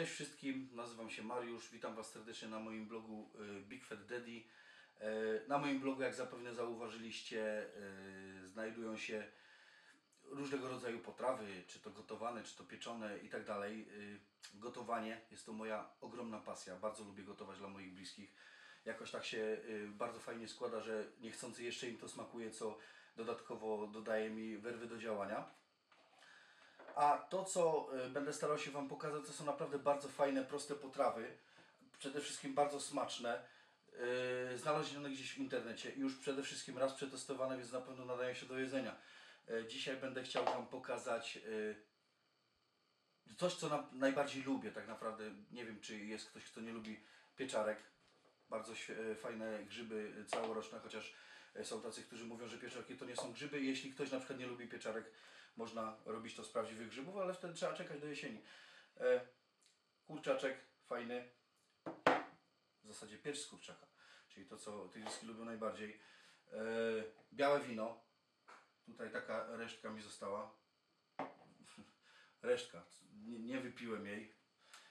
Cześć wszystkim, nazywam się Mariusz, witam Was serdecznie na moim blogu y, Big Fat Daddy. Y, Na moim blogu, jak zapewne zauważyliście, y, znajdują się różnego rodzaju potrawy, czy to gotowane, czy to pieczone i tak dalej. Gotowanie jest to moja ogromna pasja, bardzo lubię gotować dla moich bliskich. Jakoś tak się bardzo fajnie składa, że niechcący jeszcze im to smakuje, co dodatkowo dodaje mi werwy do działania. A to, co y, będę starał się Wam pokazać, to są naprawdę bardzo fajne, proste potrawy. Przede wszystkim bardzo smaczne. Yy, znalezione gdzieś w internecie. Już przede wszystkim raz przetestowane, więc na pewno nadają się do jedzenia. Yy, dzisiaj będę chciał Wam pokazać coś, co na, najbardziej lubię. Tak naprawdę nie wiem, czy jest ktoś, kto nie lubi pieczarek. Bardzo fajne grzyby całoroczne, chociaż są tacy, którzy mówią, że pieczarki to nie są grzyby. Jeśli ktoś na przykład nie lubi pieczarek, można robić to z prawdziwych grzybów, ale wtedy trzeba czekać do jesieni. E, kurczaczek fajny, w zasadzie pierś z kurczaka, czyli to, co tygryski lubią najbardziej. E, białe wino, tutaj taka resztka mi została. Resztka, nie, nie wypiłem jej,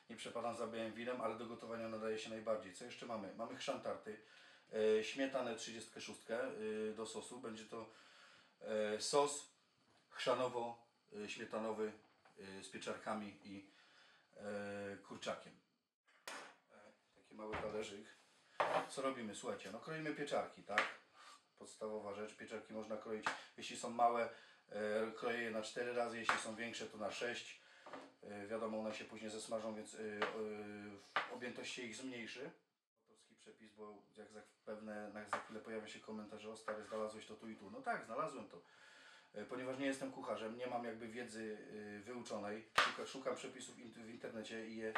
nie przepadam za białym winem, ale do gotowania nadaje się najbardziej. Co jeszcze mamy? Mamy chrzan tarty, e, śmietanę 36 e, do sosu. Będzie to e, sos chrzanowo-śmietanowy e, z pieczarkami i e, kurczakiem. E, Taki mały talerzyk. Co robimy? Słuchajcie, no kroimy pieczarki, tak? Podstawowa rzecz. Pieczarki można kroić, jeśli są małe, e, kroję je na 4 razy, jeśli są większe, to na 6. E, Wiadomo, one się później zesmażą, więc e, e, objętość się ich zmniejszy. Przepis, bo jak za, pewne, jak za chwilę pojawia się komentarz, o stary, znalazłeś to tu i tu. No tak, znalazłem to. E, Ponieważ nie jestem kucharzem, nie mam jakby wiedzy e, wyuczonej, szukam, przepisów w internecie i je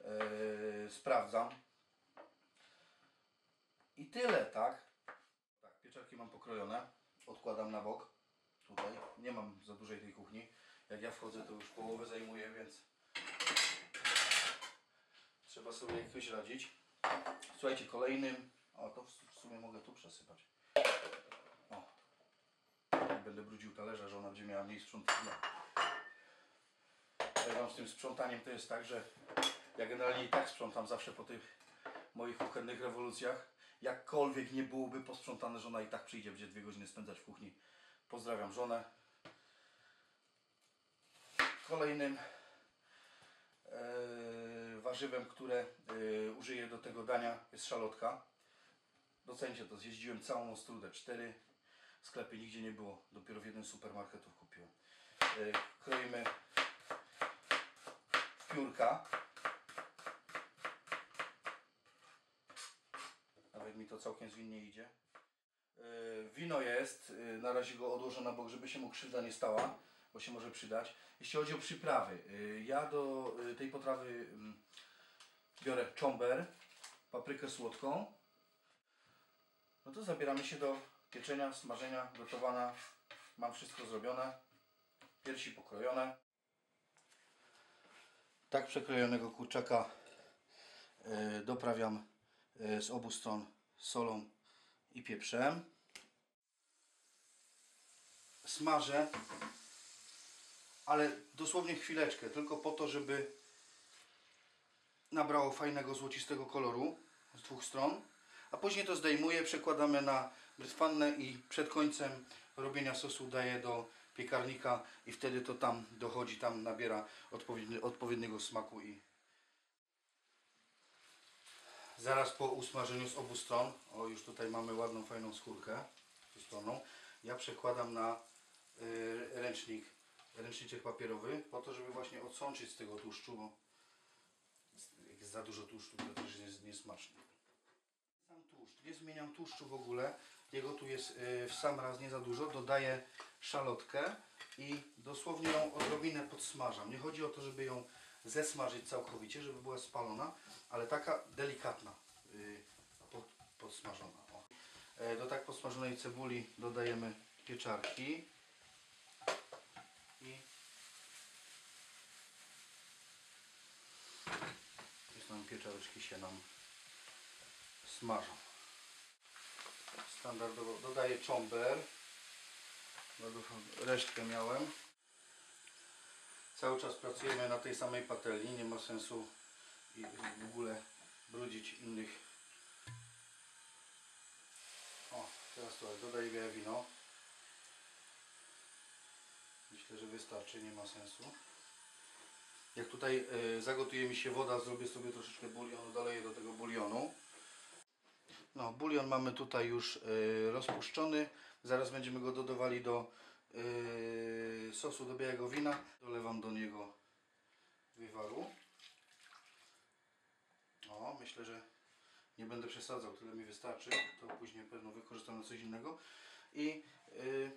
e, sprawdzam. I tyle, tak? Tak, pieczarki mam pokrojone, odkładam na bok. Tutaj nie mam za dużej tej kuchni. Jak ja wchodzę, to już połowę zajmuję, więc trzeba sobie jakoś radzić. Słuchajcie, kolejnym. O, to w sumie mogę tu przesypać. O. Będę brudził talerza, że ona będzie miała mniej sprzątania. Ja wam z tym sprzątaniem to jest tak, że ja generalnie i tak sprzątam zawsze po tych moich kuchennych rewolucjach. Jakkolwiek nie byłoby posprzątane, żona i tak przyjdzie, będzie dwie godziny spędzać w kuchni. Pozdrawiam żonę. Kolejnym e, warzywem, które e, tego dania jest szalotka. Docencie to, zjeździłem całą Ostrudę. Cztery sklepy nigdzie nie było. Dopiero w jednym z supermarketów kupiłem. E, kroimy piórka. Nawet mi to całkiem zwinnie idzie. Yy, Wino jest, yy, na razie go odłożę na bok, żeby się mu krzywda nie stała, bo się może przydać. Jeśli chodzi o przyprawy, ja do tej potrawy mm, biorę czomber, paprykę słodką. No to zabieramy się do pieczenia, smażenia, gotowania. Mam wszystko zrobione. Piersi pokrojone. Tak przekrojonego kurczaka yy, doprawiam yy, z obu stron solą i pieprzem. Smażę, ale dosłownie chwileczkę, tylko po to, żeby nabrało fajnego złocistego koloru z dwóch stron. A później to zdejmuję, przekładamy na brytwannę i przed końcem robienia sosu daję do piekarnika i wtedy to tam dochodzi, tam nabiera odpowiedni, odpowiedniego smaku i Zaraz po usmażeniu z obu stron, o już tutaj mamy ładną, fajną skórkę stroną, ja przekładam na y, ręcznik, ręczniczek papierowy, po to, żeby właśnie odsączyć z tego tłuszczu, bo za dużo tłuszczu, to też jest niesmaczne. Sam tłuszcz, nie zmieniam tłuszczu w ogóle, jego tu jest y, w sam raz nie za dużo, dodaję szalotkę i dosłownie ją odrobinę podsmażam. Nie chodzi o to, żeby ją zesmażyć całkowicie, żeby była spalona, ale taka delikatna, yy, pod, podsmażona. O. E, Do tak podsmażonej cebuli dodajemy pieczarki i pieczareczki się nam smażą. Standardowo dodaję czomber, resztkę miałem. Cały czas pracujemy na tej samej patelni, nie ma sensu w ogóle brudzić innych. O, teraz to dodaję białe wino. Myślę, że wystarczy, nie ma sensu. Jak tutaj y, zagotuje mi się woda, zrobię sobie troszeczkę bulionu, doleję do tego bulionu. No, bulion mamy tutaj już y, rozpuszczony. Zaraz będziemy go dodawali do y, sosu do białego wina. Dolewam do niego wywaru. O, myślę, że nie będę przesadzał, tyle mi wystarczy. To później pewno wykorzystam na coś innego. I y,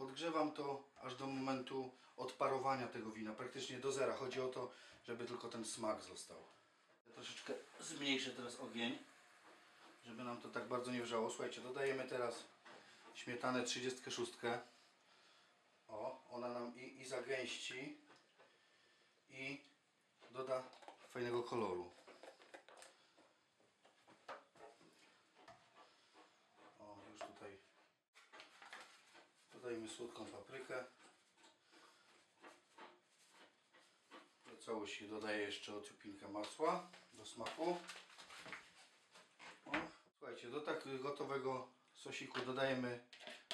podgrzewam to aż do momentu odparowania tego wina, praktycznie do zera. Chodzi o to, żeby tylko ten smak został. Ja troszeczkę zmniejszę teraz ogień, żeby nam to tak bardzo nie wrzało. Słuchajcie, dodajemy teraz śmietanę 36. O, ona nam i, i zagęści i doda fajnego koloru. O, już tutaj dodajemy słodką paprykę. Do całości dodaję jeszcze odrobinkę masła do smaku. O, słuchajcie, do tak gotowego sosiku dodajemy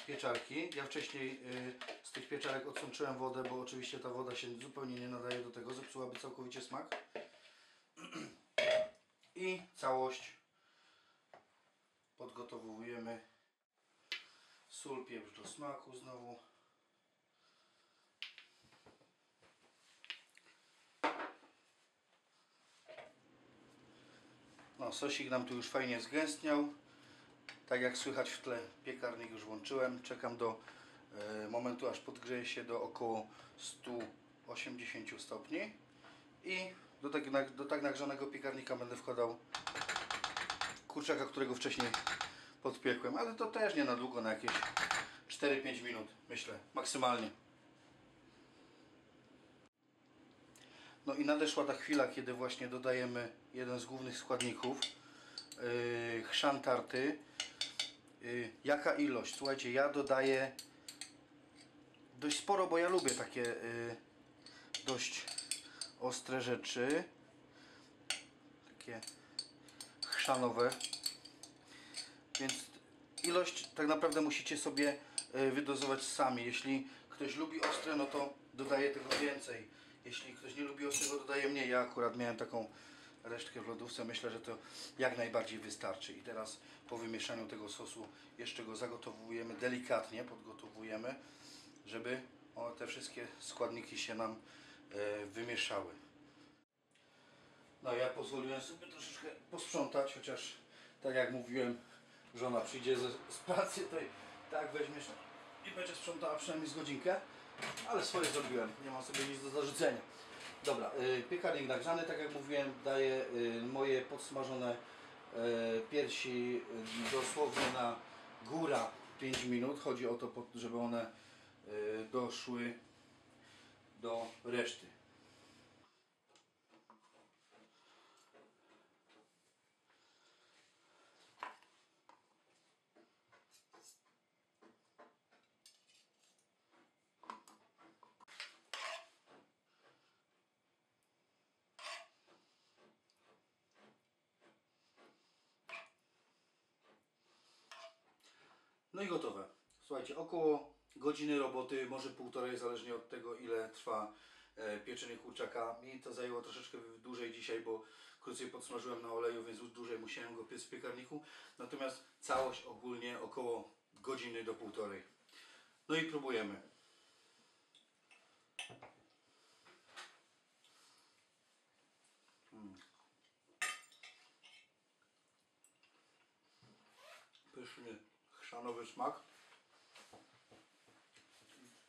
pieczarki. Ja wcześniej y, z tych pieczarek odsączyłem wodę, bo oczywiście ta woda się zupełnie nie nadaje do tego, zepsułaby całkowicie smak. I całość podgotowujemy. Sól, pieprz do smaku znowu. No, sosik nam tu już fajnie zgęstniał. Tak jak słychać w tle, piekarnik już włączyłem. Czekam do e, momentu, aż podgrzeje się do około 180 stopni. I do tak, do tak nagrzanego piekarnika będę wkładał kurczaka, którego wcześniej podpiekłem. Ale to też nie na długo, na jakieś 4-5 minut, myślę, maksymalnie. No i nadeszła ta chwila, kiedy właśnie dodajemy jeden z głównych składników, yy, chrzan tarty. Yy, jaka ilość? Słuchajcie, ja dodaję dość sporo, bo ja lubię takie yy, dość ostre rzeczy. Takie chrzanowe. Więc ilość tak naprawdę musicie sobie y, wydozować sami. Jeśli ktoś lubi ostre, no to dodaje tego więcej. Jeśli ktoś nie lubi ostrego, dodaje mniej. Ja akurat miałem taką resztkę w lodówce. Myślę, że to jak najbardziej wystarczy. I teraz po wymieszaniu tego sosu jeszcze go zagotowujemy delikatnie, podgotowujemy, żeby te wszystkie składniki się nam e, wymieszały. No ja pozwoliłem sobie troszeczkę posprzątać, chociaż tak jak mówiłem, żona przyjdzie ze, z pracy, to i tak weźmiesz i będzie sprzątała przynajmniej z godzinkę, ale swoje zrobiłem, nie mam sobie nic do zarzucenia. Dobra, y, piekarnik nagrzany, tak jak mówiłem, daję y, moje podsmażone y, piersi y, dosłownie na góra 5 minut. Chodzi o to, żeby one y, doszły do reszty. No i gotowe. Słuchajcie, około godziny roboty, może półtorej, zależnie od tego, ile trwa e, pieczenie kurczaka. Mi to zajęło troszeczkę dłużej dzisiaj, bo krócej podsmażyłem na oleju, więc dłużej musiałem go piec w piekarniku. Natomiast całość ogólnie około godziny do półtorej. No i próbujemy. Mm. Pyszny, chrzanowy smak.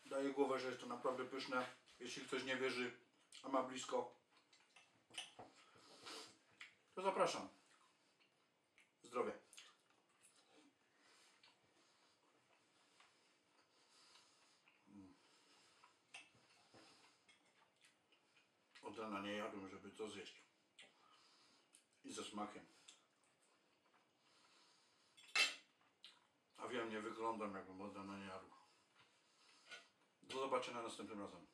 Daję głowę, że jest to naprawdę pyszne. Jeśli ktoś nie wierzy, a ma blisko, to zapraszam. Zdrowie. Od rana nie jadłem, żeby to zjeść. I ze smakiem. A wiem, nie wyglądam rana nie jadł. Do zobaczenia następnym razem.